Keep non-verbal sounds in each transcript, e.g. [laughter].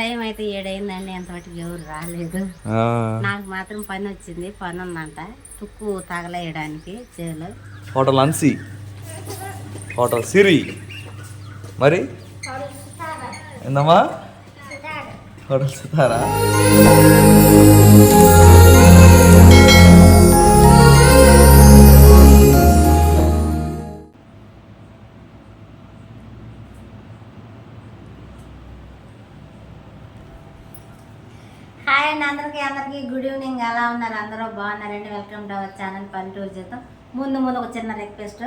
Time అయితే ఏడైందండి ఎంతవరకు ఎవరు రాలేదు. ఆ, నాకు మాత్రం పని వచ్చింది పని ఉందంట తుక్కు తగలేయడానికి చేలో. హోటల్ అన్సి. హోటల్ సిరి. మరి? ఏందమ్మా? హోటల్ సితారా అండి అందరికీ అందరికీ గుడ్ ఈవినింగ్ ఎలా ఉన్నారు? అందరూ బాగున్నారండి. వెల్కమ్ టు అవర్ ఛానల్ పల్లెటూరు జీతం ముందు ముందు ఒక చిన్న రిక్వెస్ట్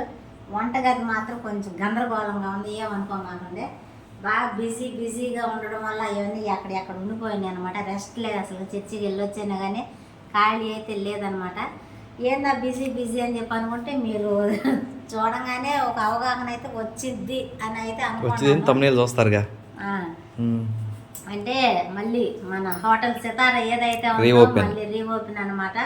వంటగది మాత్రం కొంచెం గందరగోళంగా ఉంది. ఏమనుకోమాకండి బాగా బిజీ బిజీగా ఉండడం వల్ల ఇవన్నీ ఎక్కడెక్కడ ఉండిపోయినాయి అనమాట రెస్ట్ లేదు అసలు. చర్చికి వెళ్ళొచ్చాను కానీ ఖాళీ అయితే లేదనమాట ఏందా బిజీ బిజీ అని చెప్పి అనుకుంటే మీరు చూడంగానే ఒక అవగాహన అయితే వచ్చిద్ది అని అయితే వచ్చింది. అనుకుంటున్నాను చూస్తారుగా. అంటే మళ్ళీ మన హోటల్ సితార ఏదైతే ఉందో. మళ్ళీ రీఓపెన్ అనమాట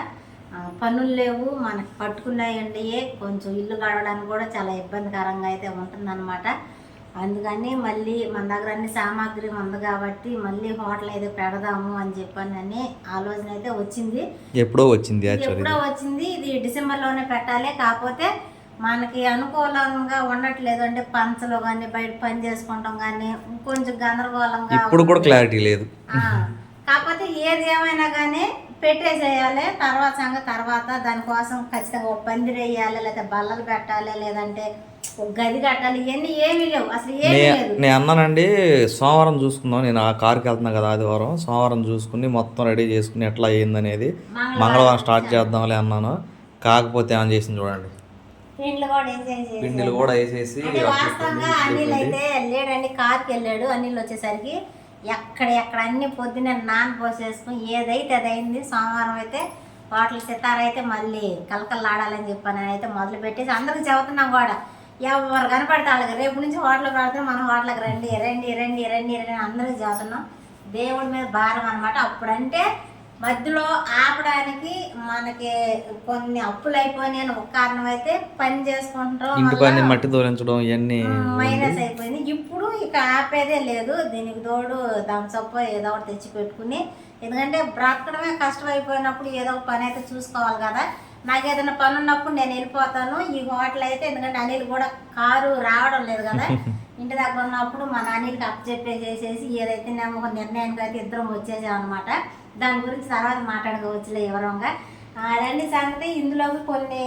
పనులు లేవు మనకి పట్టుకున్నాయండి కొంచెం ఇల్లు గడవడానికి కూడా చాలా ఇబ్బందికరంగా అయితే ఉంటుందన్నమాట. అందుకని మళ్ళీ మన దగ్గర అన్ని సామాగ్రి ఉంది కాబట్టి మళ్ళీ హోటల్ అయితే పెడదాము అని చెప్పని ఆలోచన అయితే వచ్చింది. ఎప్పుడో వచ్చింది ఎప్పుడో వచ్చింది ఇది డిసెంబర్లోనే పెట్టాలి. కాకపోతే మనకి అనుకూలంగా ఉండట్లేదు అంటే పంచలో కానీ బయట పని చేసుకుంటాం కానీ కొంచెం గందరగోళంగా ఇప్పుడు కూడా క్లారిటీ లేదు. కాకపోతే ఏది ఏమైనా కానీ పెట్టేసేయాలి తర్వాత సంగతి తర్వాత దానికోసం ఖచ్చితంగా ఒక పందిరి వేయాలి లేదా బల్లలు పెట్టాలి లేదంటే ఒక గది కట్టాలి ఇవన్నీ ఏమీ లేవు. అసలు ఏమీ లేదు. నేను అన్నానండి సోమవారం చూసుకుందాం. నేను ఆ కార్కి వెళ్తున్నా కదా ఆదివారం. సోమవారం చూసుకుని మొత్తం రెడీ చేసుకుని ఎట్లా అయ్యిందనేది మంగళవారం స్టార్ట్ చేద్దాంలే అన్నాను. కాకపోతే ఏమని చేసింది చూడండి. పిండిలు కూడా వేసేసి వాస్తవంగా అనిల్ అయితే లేడండి కార్కి వెళ్ళాడు అనిల్ వచ్చేసరికి. ఎక్కడ ఎక్కడ అన్ని పొద్దున్నే నాన్ పోసేసుకుని ఏదైతే అది అయింది సోమవారం అయితే హోటల్ సితార అయితే మళ్ళీ కలకల్లాడాలని చెప్పని అయితే మొదలు పెట్టేసి అందరికి చెబుతున్నాం కూడా. ఎవరు కనపడితే వాళ్ళకి రేపు నుంచి హోటల్ పెడితే మనం హోటల్కి రండి రండి రండి రండి రండి అందరికి చెబుతున్నాం. దేవుడి మీద భారం అనమాట అప్పుడంటే మధ్యలో ఆపడానికి మనకి కొన్ని అప్పులు అయిపోయినాయి అని ఒక కారణం అయితే పని చేసుకుంటాం ఇంటి పని మట్టి తోలించడం ఇవన్నీ మైనస్ అయిపోయింది. ఇప్పుడు ఇక ఆపేదే లేదు. దీనికి తోడు దంచప్ప ఏదో ఒకటి తెచ్చి పెట్టుకుని ఎందుకంటే బ్రతకడమే కష్టం అయిపోయినప్పుడు ఏదో ఒక పని అయితే చూసుకోవాలి కదా. నాకు ఏదైనా పని ఉన్నప్పుడు నేను వెళ్ళిపోతాను. ఈ హోటల్ అయితే ఎందుకంటే అనిల్ కూడా కారు రావడం లేదు కదా. [laughs] ఇంటి దగ్గర ఉన్నప్పుడు మా అనిల్కి అప్ చెప్పేసేసి ఏదైతే నేను ఒక నిర్ణయానికి అయితే ఇద్దరం వచ్చేసాం అనమాట దాని గురించి తర్వాత మాట్లాడుకోవచ్చులే వివరంగా ఆ, అదండి సంగతి. ఇందులో కొన్ని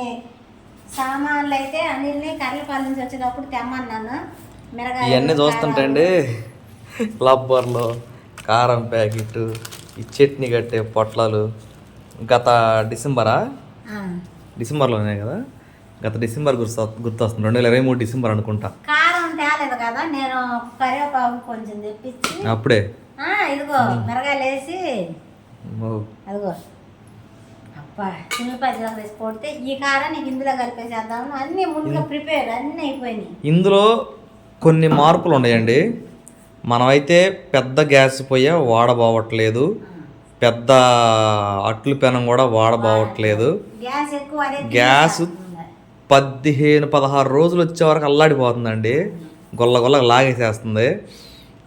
సామాన్లు అయితే అన్నిల్ని కర్రలపాలెం నుంచి వచ్చేటప్పుడు తెమ్మన్నాను. మిరగాయలు, ఇవన్నీ చూస్తుంటే అండి రబ్బర్లు కారం ప్యాకెట్ ఈ చట్నీ కట్టే పొట్లాలు. గత డిసెంబరా? డిసెంబర్లోనే కదా? గత డిసెంబర్ గుర్తు గుర్తొస్తుంది. రెండు వేల ఇరవై మూడు డిసెంబర్ అనుకుంటా. కారం తేలేదు కదా నేను కరివేపాకు కొంచెం తెప్పించి అప్పుడే? ఇదిగో మిరగాయలు వేసి అదిగో. అబ్బా ఈ కారం నీకు ఇందులో కలిపేసేద్దాము అన్నీ ముందుగా ప్రిపేర్ అన్నీ అయిపోయినాయి. ఇందులో కొన్ని మార్పులు ఉన్నాయండి. మనమైతే పెద్ద గ్యాస్ పొయ్య వాడబోవట్లేదు. పెద్ద అట్లు పెనం కూడా వాడబోవట్లేదు. గ్యాస్ ఎక్కువ గ్యాస్ పదిహేను పదహారు రోజులు వచ్చే వరకు అల్లాడిపోతుందండి. గొల్ల గొల్ల లాగేసేస్తుంది.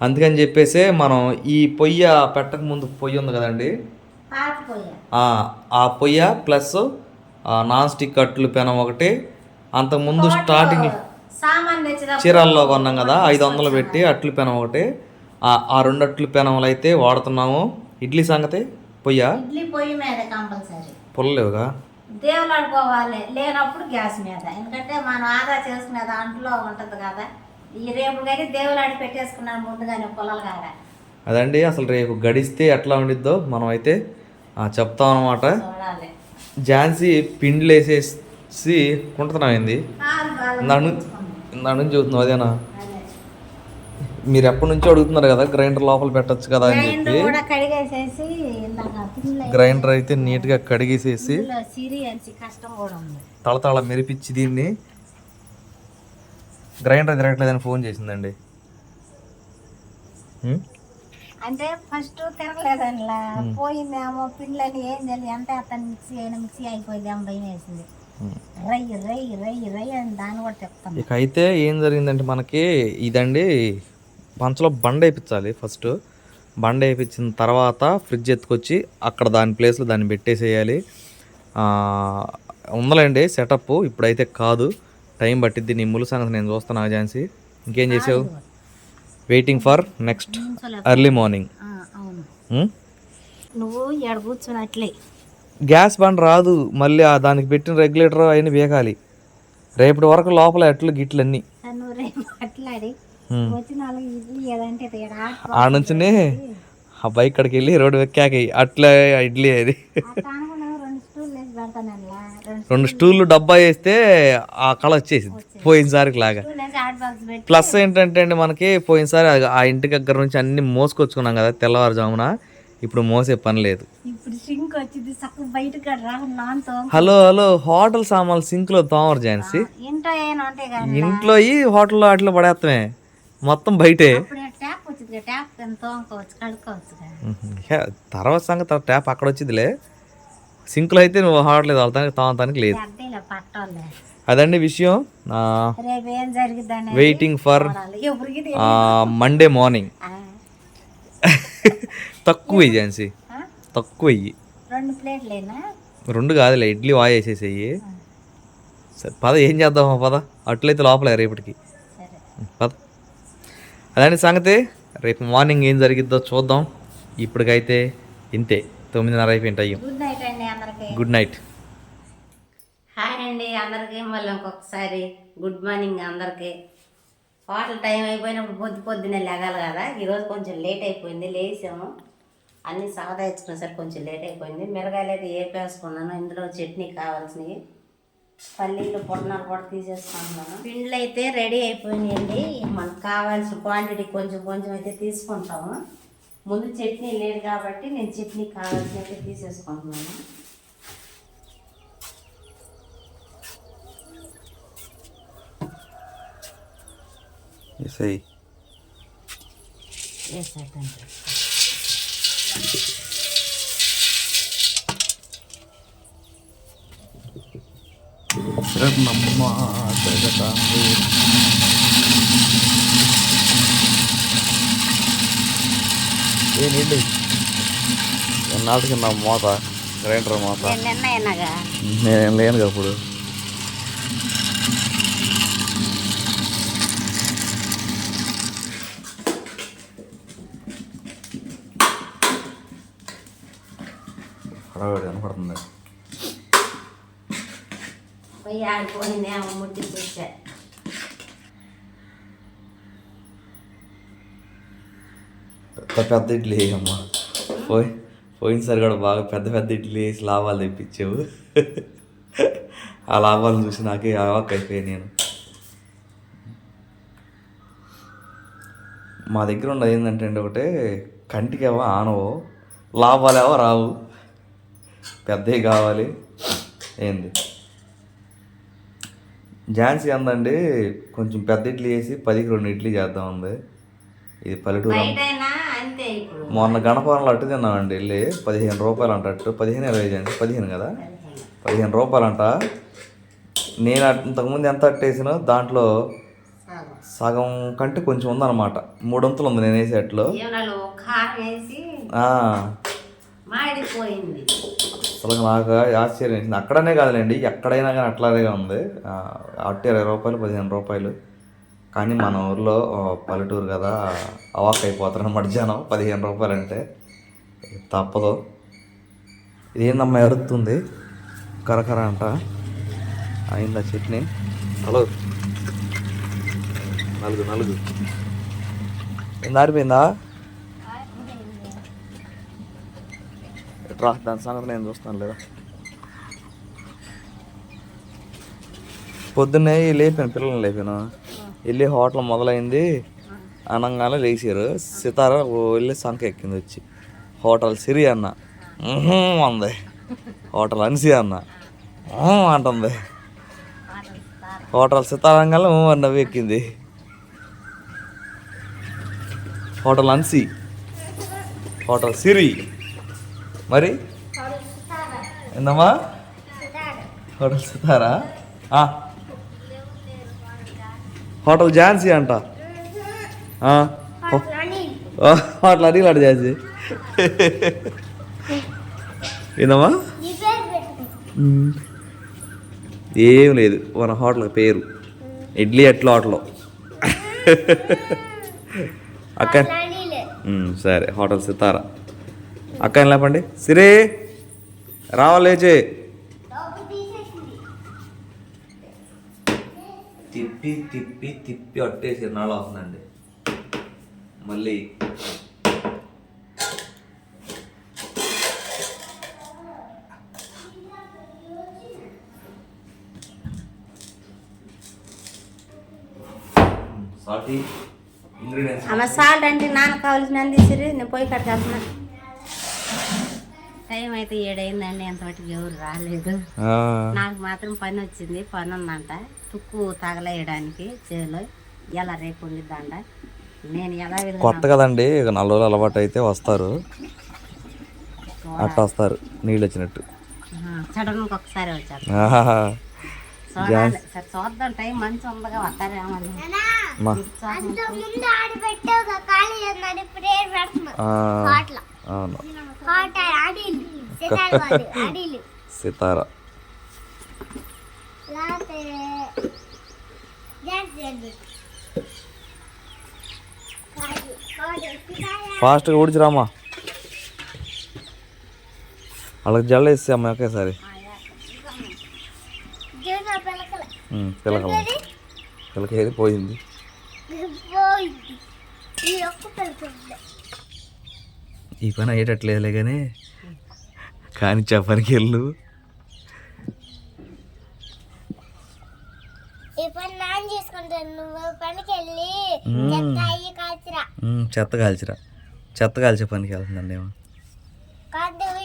అందుకని చెప్పేసి మనం ఈ పొయ్య పెట్టక ముందు పొయ్యి ఉంది కదండి? ఆ, పొయ్య ప్లస్ నాన్ స్టిక్ అట్లు పెనం ఒకటి. అంతకుముందు స్టార్టింగ్ చీరాల్లో కొన్నాం కదా ఐదు వందలు పెట్టి అట్లు పెనం ఒకటి. ఆ- ఆ రెండు అట్లు పెనములు అయితే వాడుతున్నాము. ఇడ్లీ సంగతి? పొయ్య? ఇడ్లీ పొయ్యి మీద కంపల్సరీ. పుల్లలేవుగా? దేవులాడుకోవాలి లేనప్పుడు గ్యాస్ మీద. ఎందుకంటే మనం ఆదా చేసుకునే దాంట్లో ఉంటుంది కదా. ఈ రేపు కానీ దేవులాడి పెట్టేసుకున్నాను ముందుగానే పొలాలు కాడ అదండి అసలు రేపు గడిస్తే ఎట్లా ఉండిద్దో మనం అయితే చెప్తాం అనమాట ఝాన్సీ పిండిలు వేసేసి కుంటున్నామైంది ఇందా నుంచి చూస్తున్నావు అదేనా? మీరు ఎప్పటి నుంచో అడుగుతున్నారు కదా గ్రైండర్ లోపల పెట్టొచ్చు కదా అని చెప్పి. గ్రైండర్ అయితే నీట్గా కడిగేసేసి తళతళ మెరిపించి దీన్ని గ్రైండర్ తిరగట్లేదని ఫోన్ చేసిందండి? అంటే ఫస్ట్ తిరగలేదనిలా. పోయిందేమో పిల్లలు ఏం తెలియదు అతను మిక్సీ అయినా మిక్సీ అయిపోయిందేమో భయం వేసింది. రై రై రై రై అని దాన్ని కూడా చెప్తాను. ఇక అయితే ఏం జరిగిందంటే మనకి ఇదండి పంచలో బండ వేయించాలి ఫస్ట్. బండ వేయించిన తర్వాత ఫ్రిడ్జ్ ఎత్తుకొచ్చి అక్కడ దాని ప్లేస్లో దాన్ని పెట్టేసేయాలి. ఉందలేండి సెటప్ ఇప్పుడైతే కాదు. టైం పట్టిద్ది. నీ ములు సంగతి నేను చూస్తాను ఝాన్సీ ఇంకేం చేసావు? Waiting for next early morning నువ్వు ఎడ కూర్చున్నట్లే గ్యాస్ బండ్ రాదు. మళ్ళీ ఆ దానికి పెట్టిన రెగ్యులేటర్ అయిన వేగాలి. రేపటి వరకు లోపల ఎట్లు గిట్లు అన్నీ నువ్వు రేపు మాట్లాడి. ఉమ్. వచ్చిన వాళ్ళకి ఇడ్లీ ఏదంటే తేడా ఆ నుంచినే ఆ బైక్ కాడికి వెళ్ళి రోడ్డు ఎక్కాక అట్లా ఇడ్లీ అది. రెండు స్టూళ్ళు డబ్బా వేస్తే ఆ కళ వచ్చేసింది. పోయినసారికి లాగా. ప్లస్ ఏంటంటే అండి మనకి పోయినసారి ఆ- ఇంటి దగ్గర నుంచి అన్ని మోసుకొచ్చుకున్నాం కదా తెల్లవారుజామున. ఇప్పుడు మోసే పని లేదు. సింక్ హలో హలో హోటల్ సామాన్లు సింక్లో తోమరు ఝాన్సీ. ఇంట్లో హోటల్లో అట్లా పడేస్తామే. మొత్తం బయటే. తర్వాత సంగతి ట్యాప్ అక్కడ వచ్చిందిలే. సింక్లో అయితే నువ్వు హోటల్ తోలతానికి తోమతానికి లేదు. అదండి విషయం. వెయిటింగ్ ఫర్ మండే మార్నింగ్ తక్కువ ఝాన్సీ. తక్కువ రెండు కాదులే ఇడ్లీ వాయి వేసేసేయి సరే పద ఏం చేద్దాం పద. అట్లయితే లోపలే రేపటికి. పద. అదండి సంగతి. రేపు మార్నింగ్ ఏం జరిగిద్దో చూద్దాం. ఇప్పటికైతే ఇంతే. తొమ్మిదిన్నర అండి అందరికి గుడ్ నైట్ హాయ్ అండి అందరికీ మళ్ళీ ఇంకొకసారి గుడ్ మార్నింగ్ అందరికీ. హోటల్ టైం అయిపోయినప్పుడు పొద్దు పొద్దున్నే లెగాలి కదా ఈరోజు కొంచెం లేట్ అయిపోయింది లేసాము అన్నీ సవదా ఇచ్చుకునేసరికి కొంచెం లేట్ అయిపోయింది. మిరగాయలు అయితే ఏపేసుకున్నాను ఇందులో చట్నీ కావాల్సినవి. పల్లీలు పొట్టనాలు కూడా తీసేసుకుంటున్నాను. పిండ్లు అయితే రెడీ అయిపోయినాయండి. మనకు కావాల్సిన క్వాంటిటీ కొంచెం కొంచెం అయితే తీసుకుంటాము. ముందు చట్నీ లేదు కాబట్టి నేను చట్నీ కావాల్సినవి తీసేసుకుంటున్నాను. సై వేసేద్దాం ఏ నీళ్ళు ఎన్నాళ్ళకి నా మోత గ్రైండర్ మోత నేను నిన్న అయినాగా నేను లేను అప్పుడు హడావిడి కనపడుతుంది పోయి ఆడిపోయింది ఆమె ముట్టి తెచ్చా పెద్ద పెద్ద ఇడ్లీ అమ్మా పోయి పోయినసారి కూడా బాగా పెద్ద పెద్ద ఇడ్లీ వేసి లాభాలు తెప్పించావు ఆ లాభాలను చూసి నాకే అవాక్ అయిపోయాను నేను మా దగ్గర ఉన్నది ఏంటంటే అండి ఒకటే కంటికి ఏవో ఆనవు లాభాలు ఏవో రావు పెద్దవి కావాలి. ఏంది? ఝాన్సీ అందండి. కొంచెం పెద్ద ఇడ్లీ వేసి పదికి రెండు ఇడ్లీ చేద్దాం ఉంది ఇది పల్లెటూరు మొన్న గణపవరంలో అట్టు తిన్నామండి వెళ్ళి పదిహేను రూపాయలు అంట అట్టు. పదిహేను ఇరవై అండి పదిహేను కదా? పదిహేను రూపాయలు అంట నేను ఇంతకుముందు ఎంత అట్టేసినో దాంట్లో సగం కంటే కొంచెం ఉందన్నమాట. మూడొంతులు ఉంది నేను వేసే అట్లో. అసలు నాకు ఆశ్చర్యం వేసింది. అక్కడనే కాదులేండి ఎక్కడైనా కానీ అట్లాగే ఉంది. ఆ, అట్టు ఇరవై రూపాయలు పదిహేను రూపాయలు. కానీ మన ఊర్లో పల్లెటూరు కదా అవాక్ అయిపోతారు మధ్యాహ్నం పదిహేను రూపాయలు అంటే తప్పదు. ఇదేందమ్మా ఎరుతుంది కరకర అంట. అయిందా చట్నీ? హలో. నలుగు నలుగు. ఏంది రా దాని సంగతి నేను చూస్తాను లేదా పొద్దున్నే లేపాను పిల్లల్ని లేపాను? వెళ్ళి హోటల్ మొదలైంది. అనంగానే లేచారు. సితార వెళ్ళి సంఖ ఎక్కింది వచ్చి. హోటల్ సిరి అన్న. ఉంది అంది. హోటల్ అన్సి అన్న. అంటుంది. హోటల్ సితారంగానే అన్నవి ఎక్కింది. హోటల్ అన్సి. హోటల్ సిరి. మరి? ఏందమ్మా? హోటల్ సితారా. హోటల్ ఝాన్సీ అంట. ఆ. హో- అట్లా అడిగి అట్లా చేసి ఏందమ్మా? మ్మ్. ఏం లేదు మన హోటల్ పేరు. ఇడ్లీ ఎట్లా హోటల్. అక్క. సరే హోటల్ సితారా. అక్క ఏం లేపండి? సిరే! రావాలేచే తిప్పి తిప్పి తిప్పి అట్టేసి నాలో అవుతుందండి? మళ్ళీ. సాల్టీ ఇంగ్రీడియంట్స్ ఆమె సాల్ట్ అంటే నాన్న కావాల్సిన తీసిరి నేను పోయి కట్టుకెళ్తున్నా టైం అయితే ఏడైందండి ఎంతవరకు ఎవరు రాలేదు. నాకు మాత్రం పని వచ్చింది పని ఉందంట తుక్కు తగలేయడానికి చేలో ఎలా రేపు ఉండిద్దంట నేను ఎలా కొత్త కదండి ఇక నాలుగు రోజులు అలవాటు అయితే వస్తారు. అట్ట వస్తారు నీళ్ళు వచ్చినట్టు. సడన్ ఒకసారి వచ్చారు చూద్దాం టైం మంచి ఉందిగా వస్తారేమో అవును. సితారా ఫాస్ట్గా ఊడిచిరామా? వాళ్ళకి జల్ల వేస్తే అమ్మ ఒకేసారి. పిలకల. పిలక ఏది పోయింది? ఈ పని అయ్యేటట్లేదులే కానీ కానీ చెప్పనికి వెళ్ళు చెత్త కాల్చిరా. చెత్త కాల్చే పనికి వెళ్తుందండి ఏమో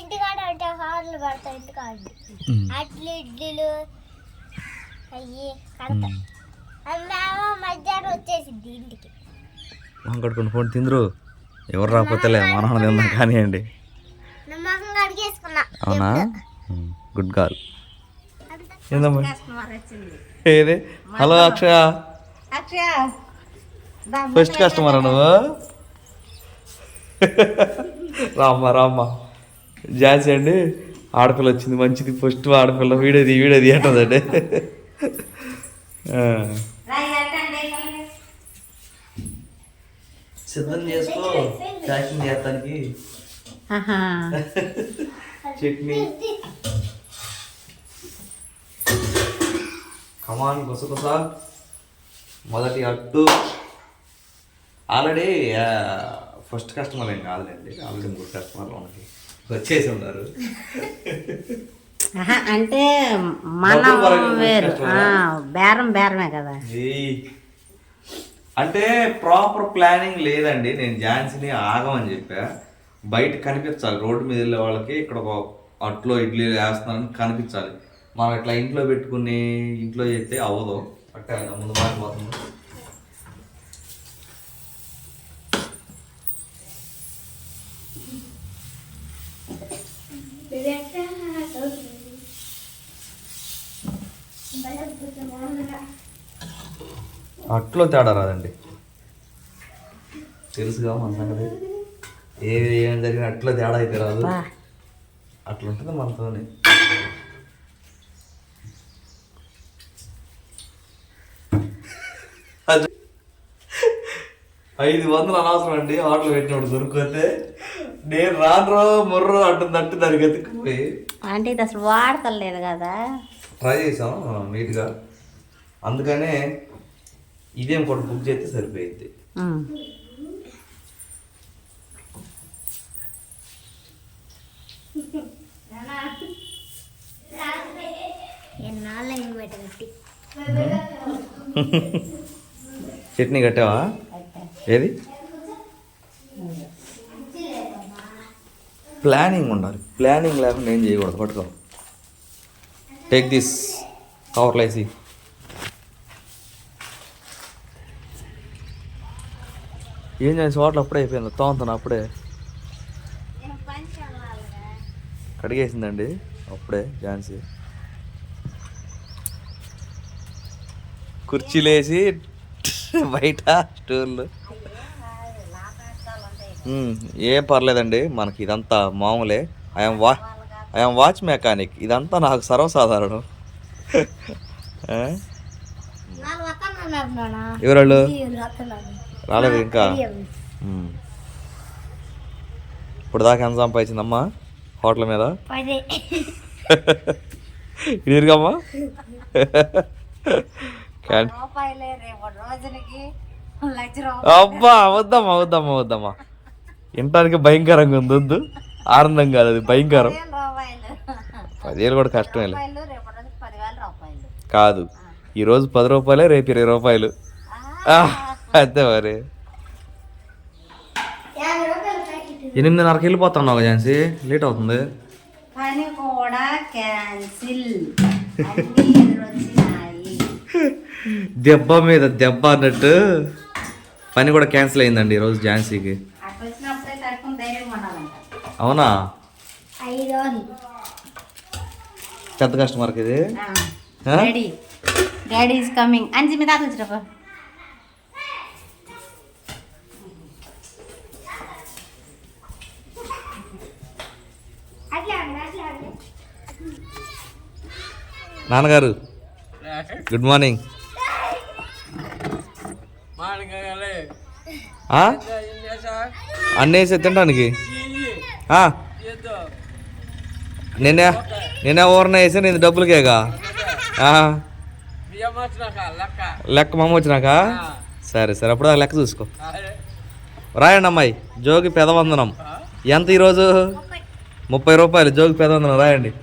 ఇంటికాడ అంటే హార్లు పడతాయి ఇంటికాడ. ఉమ్, అట్లు ఇడ్లీలు. అయ్యి మధ్యాహ్నం వచ్చేసింది ఇంటికి. ఫోన్ తిందరు. ఎవరు రాకపోతేలే మనం తిందాం కానివ్వండి. అవునా? Good girl. ఏందమ్మా? ఏది? హలో అక్షయ. ఫస్ట్ కస్టమర్ నువ్వు? రామ్మా రామ్మా. జాన్సీ అండి ఆడపిల్ల వచ్చింది మంచిది. ఫస్ట్ ఆడపిల్ల వీడేది వీడేది అంటుందండి [laughs] ఆ. రా, ఈ అట్టండి. సిద్ధం చేసుకో. ప్యాకింగ్ చేస్తానికి. చట్నీ. కమాన్ గుసగుస మొదటి అట్టు. ఆల్రెడీ ఫస్ట్ కస్టమర్ ఏం కాదులేండి ఆల్రెడీ మూడు కస్టమర్లు మనకి వచ్చేసి ఉన్నారు. అంటే మనం వేరు. బేరం బేరమే కదా. అంటే ప్రాపర్ ప్లానింగ్ లేదండి. నేను ఝాన్సీని ఆగమని చెప్పా. బయట కనిపించాలి. రోడ్డు మీద వెళ్ళే వాళ్ళకి ఇక్కడ ఒక అట్లో ఇడ్లీ వేస్తున్నారని కనిపించాలి. మనం ఇట్లా ఇంట్లో పెట్టుకుని ఇంట్లో చేస్తే అవ్వదు. అట్టే ముందు మారిపోతుంది అట్లో తేడా రాదండి. తెలుసుగా మన సంగతి. ఏది ఏం జరిగిన అట్లో తేడా అయితే రాదు. అట్లా ఉంటుంది మనతోని. అది- ఐదు వందలు అనవసరం అండి. ఆటలు పెట్టినప్పుడు దొరికితే నేను రాను ముర్రో అంటుంది అంటు దానికి ఎత్తుకుపోయి అంటే ఇది అసలు వాడతలేదు కదా. ట్రై చేసాం నీట్గా. అందుకనే ఇదేం కూడా బుక్ చేస్తే సరిపోయింది చట్నీ కట్టావా? ఏది? ప్లానింగ్ ఉండాలి. ప్లానింగ్ లేకుండా ఏం చేయకూడదు. పట్టుకో. టేక్ దిస్ కవర్లో ఏం చేసి వాటర్ అప్పుడే అయిపోయింది. తోముతాను అప్పుడే. కడిగేసిందండి. అప్పుడే ఝాన్సీ. కుర్చీలేసి [laughs] బయట స్టూర్లు ఏం పర్లేదండి. మనకి ఇదంతా మామూలే. ఐఎమ్ వా ఐఎమ్ వాచ్ మెకానిక్ ఇదంతా నాకు సర్వసాధారణం. [laughs] ఎవరాళ్ళు? రాలేదు ఇంకా. ఇప్పుడు దాకా ఎంత సంపాదించిందమ్మా హోటల్ మీద? [laughs] ఇదిగమ్మా [laughs] అబ్బా వద్దమ్మా వద్దమ్మా వద్దమ్మా. వినటానికి భయంకరంగా ఉంది వద్దు. ఆనందం కాదు అది భయంకరం. పదివేలు కూడా కష్టమే కాదు ఈరోజు పది రూపాయలే రేపు ఇరవై రూపాయలు. అంతే మరి. ఎనిమిదిన్నరకి వెళ్ళిపోతున్నావు ఝాన్సీ. లేట్ అవుతుంది. పని కూడా క్యాన్సిల్. దెబ్బ మీద దెబ్బ అన్నట్టు పని కూడా క్యాన్సిల్ అయిందండి ఈరోజు ఝాన్సీకి. వచ్చినప్పుడే అవునా? పెద్ద కస్టమర్కి ఇది. ఆ? డాడీ డాడీ ఈజ్ కమింగ్ అని మీ తాత వచ్చినప్ప అట్లా అండి అట్లా అండి నాన్నగారు గుడ్ మార్నింగ్ ఆ? అన్నేసి తినడానికి. నేనే నేనే ఊరన వేసి నేను డబ్బులకేగా. లెక్క మమ్మ వచ్చినాక? సరే సరే అప్పుడు లెక్క చూసుకో. రాయండి అమ్మాయి జోగి పెదవందనం. ఎంత ఈరోజు? ముప్పై రూపాయలు జోగి పెదవందనం రాయండి.